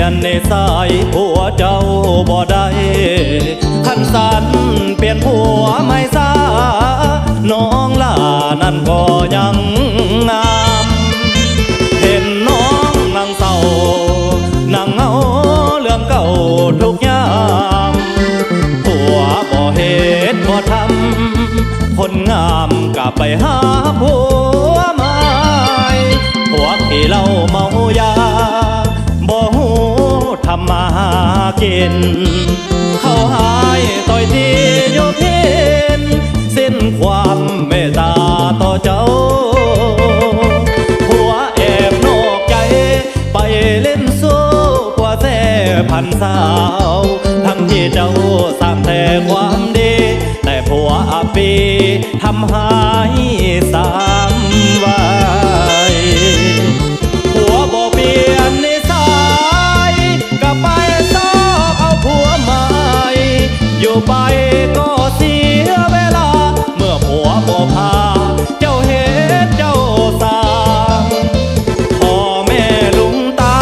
ยนในสายผัวเจ้าบ่ได้ขันสันเปลี่ยนผัวไม่ซาน้องล่านั่นก็ยังงามเห็นน้องนั่งเศร้านั่งเงาเรื่องเก่าทุกยามผัวบ่เหตุบ่ทำคนงามกลับไปหาผัว กิน เขาหายต่อยทีโยเพนสิ้นความเมตตาต่อเจ้าผัวแอบนอกใจ ไปเล่นสู้กว่าแท้พันสาว ทั้งที่เจ้าสร้างแต่ความดี แต่ผัวอาปีทำหา อยู่ไปก็เสียเวลา เมื่อผัวบ่พา เจ้าเห็นเจ้าสร้างพ่อแม่ลุงตา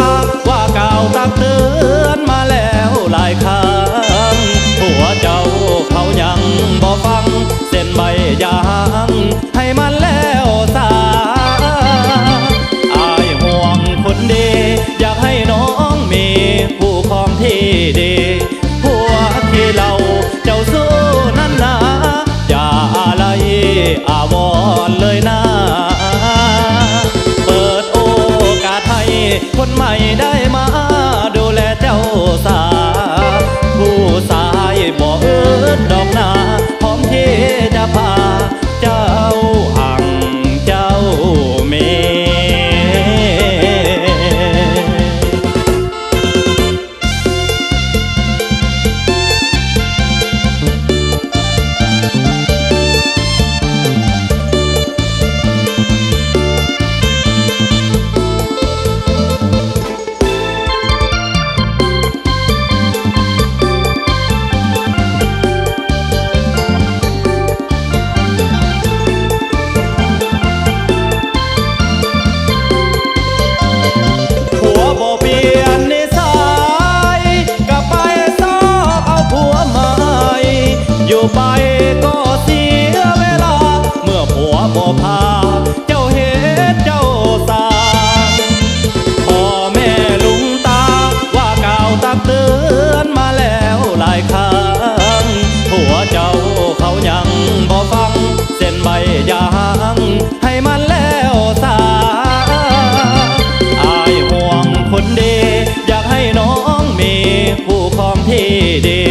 ว่าเก่าตักเตือนมาแล้วหลายครั้งผัวเจ้าเขายังบ่ฟัง เส้นใบยางให้มันแล้วสาอายห่วงคนดี อยากให้น้องมีผู้ครองที่ดี คนใหม่ได้มาดูแลเจ้าสาผู้สายบ่เอิดด อยู่ไปก็เสียเวลา เมื่อผัวบ่พา เจ้าเห็นเจ้าสาพ่อแม่ลุงตา ว่ากล่าวตักเตือนมาแล้วหลายครั้งผัวเจ้าเขายังบ่ฟัง เส้นใบยางให้มันแล้วสาอายห่วงคนดี อยากให้น้องมีผู้ครองที่ดี